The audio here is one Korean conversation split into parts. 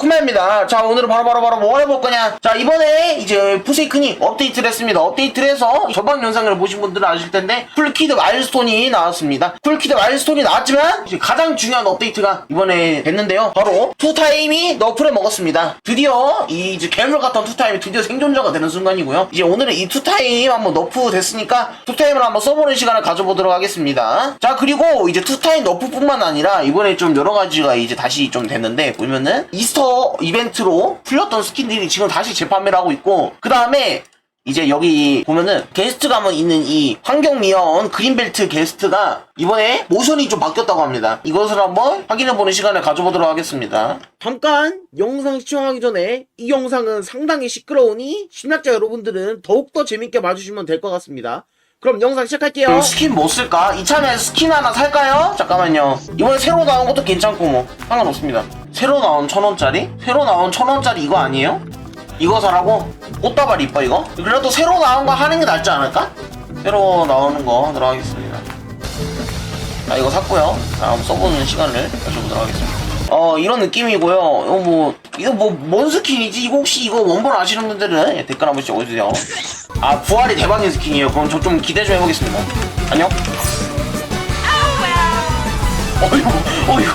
쿠마 입니다. 자, 오늘은 바로 바로 바로 뭐 해볼 거냐. 자, 이번에 이제 푸세이큰이 업데이트를 했습니다. 업데이트를 해서 저번 영상을 보신 분들은 아실 텐데, 쿨키드 마일스톤이 나왔습니다. 쿨키드 마일스톤이 나왔지만, 이제 가장 중요한 업데이트가 이번에 됐는데요. 바로 투타임이 너프를 먹었습니다. 드디어 이 이제 괴물 같은 투타임이 드디어 생존자가 되는 순간이고요. 이제 오늘은 이 투타임 한번 너프 됐으니까, 투타임을 한번 써보는 시간을 가져보도록 하겠습니다. 자, 그리고 이제 투타임 너프뿐만 아니라, 이번에 좀 여러 가지가 이제 다시 좀 됐는데, 보면은, 이스터 이벤트로 풀렸던 스킨들이 지금 다시 재판매를 하고 있고, 그 다음에, 이제 여기 보면은 게스트가 한번 있는 이 환경미화원 그린벨트 게스트가 이번에 모션이 좀 바뀌었다고 합니다. 이것을 한번 확인해보는 시간을 가져보도록 하겠습니다. 잠깐 영상 시청하기 전에 이 영상은 상당히 시끄러우니 신학자 여러분들은 더욱더 재밌게 봐주시면 될 것 같습니다. 그럼 영상 시작할게요. 스킨 뭐 쓸까? 이참에 스킨 하나 살까요? 잠깐만요. 이번에 새로 나온 것도 괜찮고 뭐 상관없습니다. 새로 나온 천 원짜리? 새로 나온 천 원짜리 이거 아니에요? 이거 사라고? 꽃다발 이뻐 이거? 그래도 새로 나온 거 하는 게 낫지 않을까? 새로 나오는 거 하도록 하겠습니다. 자 이거 샀고요. 자 한번 써보는 시간을 가져보도록 하겠습니다. 어 이런 느낌이고요. 이거 뭐 이거 뭐뭔 스킨이지? 이거 혹시 이거 원본 아시는 분들은 예, 댓글 한 번씩 올려주세요. 아 부활이 대박인 스킨이에요. 그럼 저 좀 기대 좀 해보겠습니다. 안녕. 어이구 어이구.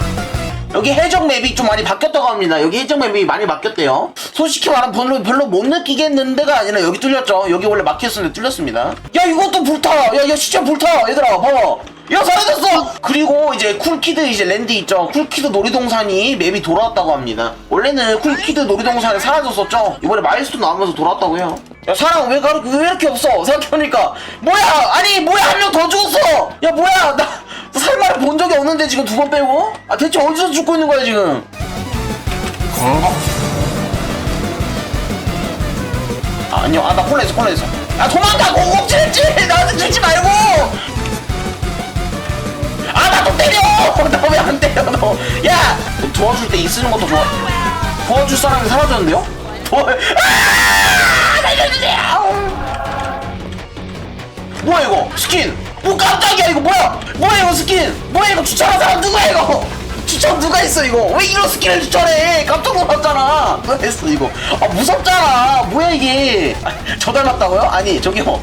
여기 해적 맵이 좀 많이 바뀌었다고 합니다. 여기 해적 맵이 많이 바뀌었대요. 솔직히 말하면 별로, 별로 못 느끼겠는데가 아니라 여기 뚫렸죠. 여기 원래 막혔었는데 뚫렸습니다. 야 이것도 불타. 야, 야 진짜 불타. 얘들아 봐봐. 야 사라졌어. 그리고 이제 쿨키드 이제 랜드 있죠. 쿨키드 놀이동산이 맵이 돌아왔다고 합니다. 원래는 쿨키드 놀이동산이 사라졌었죠. 이번에 마일스톤 나오면서 돌아왔다고 해요. 야 사람 왜, 가, 왜 이렇게 없어? 생각해보니까 뭐야? 아니 뭐야 한 명 더 죽었어? 야 뭐야 나 살만을 본 적이 없는데 지금 두 번 빼고? 아 대체 어디서 죽고 있는 거야 지금? 아, 아니요 아나 콜라했어 콜라했어 야 도망가 공공칠칠 나한테 주지 말고 아 나또 때려! 나왜안 때려 너 야! 너 도와줄 때이 쓰는 것도 좋아. 도와줄 사람이 사라졌는데요? 도와 아! 살려주세요! 뭐야 이거? 스킨! 뭐 깜짝이야 이거 뭐야? 뭐야 이거 스킨? 뭐야 이거 추천한 사람 누구야 이거? 추천 누가 했어 이거? 왜 이런 스킨을 추천해? 깜짝 놀랐잖아. 누가 했어 이거? 아 무섭잖아. 뭐야 이게? 아, 저 닮았다고요? 아니 저기요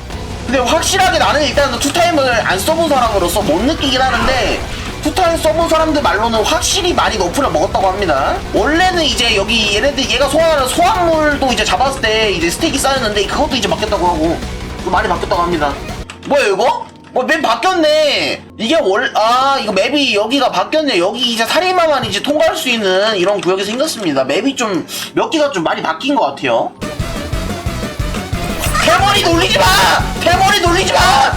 근데 확실하게 나는 일단 투타임을 안 써본 사람으로서 못 느끼긴 하는데 투타임 써본 사람들 말로는 확실히 많이 너프를 먹었다고 합니다. 원래는 이제 여기 얘네들 얘가 소화하는 소환물도 이제 잡았을 때 이제 스택이 쌓였는데 그것도 이제 바뀌었다고 하고 또 많이 바뀌었다고 합니다. 뭐야 이거? 뭐맵 바뀌었네. 이게 월, 아, 이거 맵이 여기가 바뀌었네. 여기 이제 살인마만 이제 통과할 수 있는 이런 구역이 생겼습니다. 맵이 좀, 몇 개가 좀 많이 바뀐 것 같아요. 대머리 놀리지 마! 대머리 놀리지 마!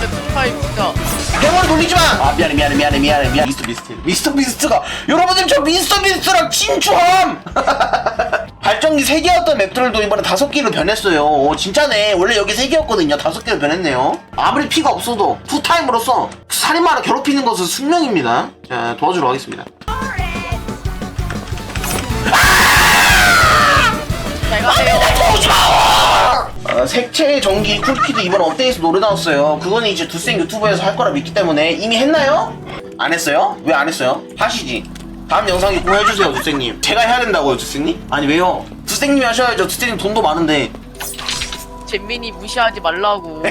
대머리 놀리지 마! 아, 미안해, 미안해, 미안해, 미안해, 미안해. 미스터 비스트. 미스터 비스트가, 여러분들 저 미스터 비스트랑 친추함! 발전기 3개였던 맵들도 이번에 5개로 변했어요. 오, 진짜네. 원래 여기 3개였거든요. 5개로 변했네요. 아무리 피가 없어도 투타임으로서 살인마를 괴롭히는 것은 숙명입니다. 자, 도와주러 가겠습니다. 색채 전기 쿨키도 이번 업데이트에서 노래 나왔어요. 그거는 이제 두생 유튜브에서 할 거라 믿기 때문에 이미 했나요? 안 했어요? 왜 안 했어요? 하시지. 다음 영상에 공유해주세요, 두생님. 제가 해야 된다고요, 두생님? 아니, 왜요? 두생님이 하셔야죠. 두생님 돈도 많은데. 잼민이 무시하지 말라고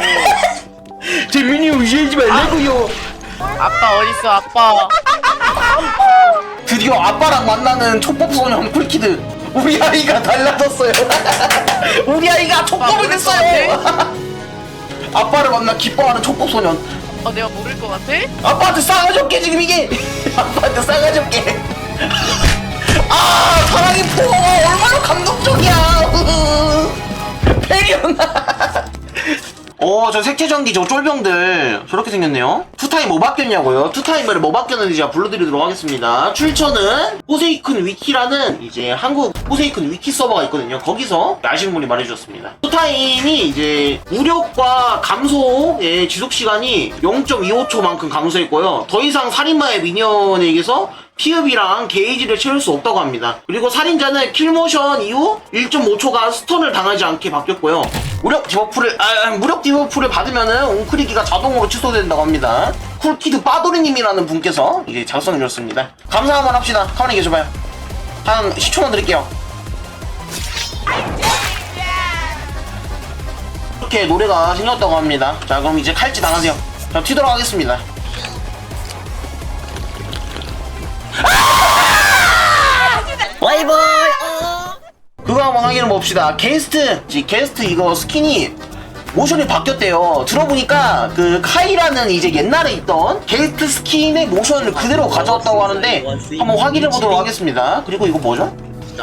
재민이 무시하지 말라고요. 아빠 어딨어 아빠 드디어 아빠랑 만나는 촉법 소년 쿨키드. 우리 아이가 달라졌어요. 우리 아이가 촉법이 됐어요. 아빠를 만나 기뻐하는 촉법 소년. 어 내가 모를 것 같아? 아빠한테 싸가지 없게 지금 이게 아빠한테 싸가지 없게 아 사랑이 포옹아 얼마나 감동적이야 페리언아 오저 색채전기 저 쫄병들 저렇게 생겼네요 투타임 뭐 바뀌었냐고요? 투타임을 뭐 바뀌었는지 제가 불러드리도록 하겠습니다. 출처는 포세이큰 위키라는 이제 한국 포세이큰 위키 서버가 있거든요. 거기서 아시는 분이 말해주셨습니다. 투타임이 이제 무력과 감소의 지속시간이 0.25초만큼 감소했고요. 더 이상 살인마의 미니언에게서 피읍이랑 게이지를 채울 수 없다고 합니다. 그리고 살인자는 킬모션 이후 1.5초간 스턴을 당하지 않게 바뀌었고요. 무력 디버프를 아, 아, 무력 디버프를 받으면은 웅크리기가 자동으로 취소된다고 합니다. 쿨키드 빠돌이님이라는 분께서 이제 작성해 주셨습니다. 감사 한번 합시다. 가만히 계셔봐요. 한 10초만 드릴게요. 이렇게 노래가 생겼다고 합니다. 자 그럼 이제 칼찌 당하세요. 자 튀도록 하겠습니다. 한번 확인해 봅시다. 게스트, 이 게스트 이거 스킨이 모션이 바뀌었대요. 들어보니까 그 카이라는 이제 옛날에 있던 게스트 스킨의 모션을 그대로 가져왔다고 하는데 한번 확인해 보도록 하겠습니다. 그리고 이거 뭐죠?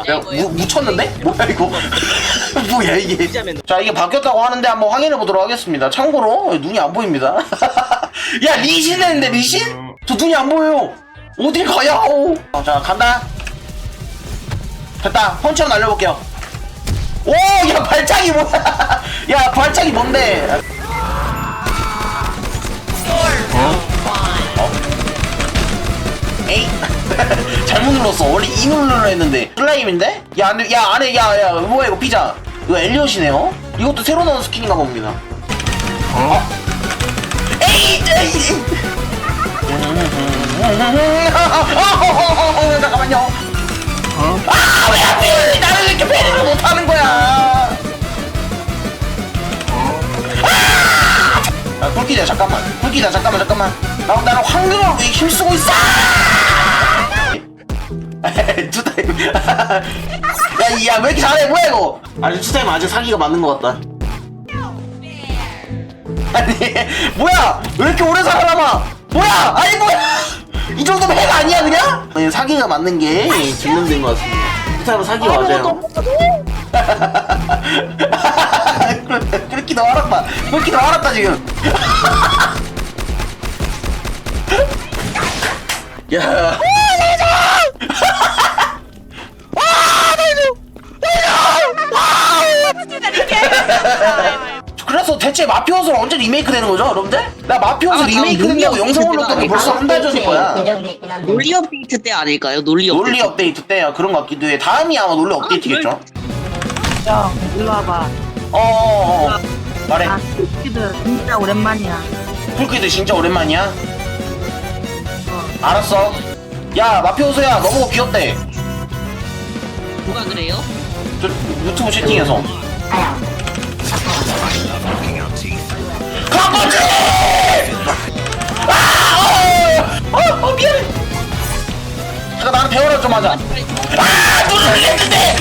야, 무, 묻혔는데? 뭐야 이거? 뭐야 이게? 자 이게 바뀌었다고 하는데 한번 확인해 보도록 하겠습니다. 참고로 눈이 안 보입니다. 야 리신 했는데 리신? 저 눈이 안 보여요. 어딜? 어, 자 간다. 됐다. 펀치로 날려볼게요. 오, 야 발차기 뭐야? 야 발차기 뭔데? 어? 에이 잘못 눌렀어. 원래 이 누르려 했는데 슬라임인데? 야 안에 야 안에 야 야 뭐야 이거 피자? 이거 엘리엇이네요? 이것도 새로 나온 스킨인가 봅니다. 어? 에이 에이. 잠깐만요. 아, 왜 하필 나를 이렇게 패리를 못하는 야, 꿀기자 잠깐만. 꿀기자 잠깐만 잠깐만. 나 나는 황금을 왜 힘쓰고 있어? 두 타임. 야, 야, 왜 이렇게 잘해? 뭐야 이거? 아니 투 타임 아직 사기가 맞는 것 같다. 아니, 뭐야? 왜 이렇게 오래 살아남아? 뭐야? 아니 뭐야? 이 정도면 해가 아니야 그냥? 아니, 사기가 맞는 게 증명된 것 같습니다. 이 사람은 사기 맞아요. 그렇게 너 알았다. 그렇게 너 알았다 지금. 야. 그래서 대체 마피오스는 언제 리메이크 되는 거죠, 여러분들? 나 마피오스 아, 리메이크 된다고 영상 올렸던 게 벌써 한 달 전일 거야. 논리 업데이트 때 아닐까요? 논리 업데이트. 논리 업데이트 때야 그런 것 같기도 해. 다음이 아마 논리 업데이트겠죠? 야, 일로 와봐. 어 어 어. 말해. 아, 키드 진짜 오랜만이야. 풀키드 진짜 오랜만이야? 어. 알았어. 야, 마피오스야, 너무 귀엽대. 누가 그래요? 저 유튜브 채팅에서. 강거지! 아! 어! 어, 어, 미안해. 잠깐 나랑 대화를 좀 하자. 아! 눈을 했는데!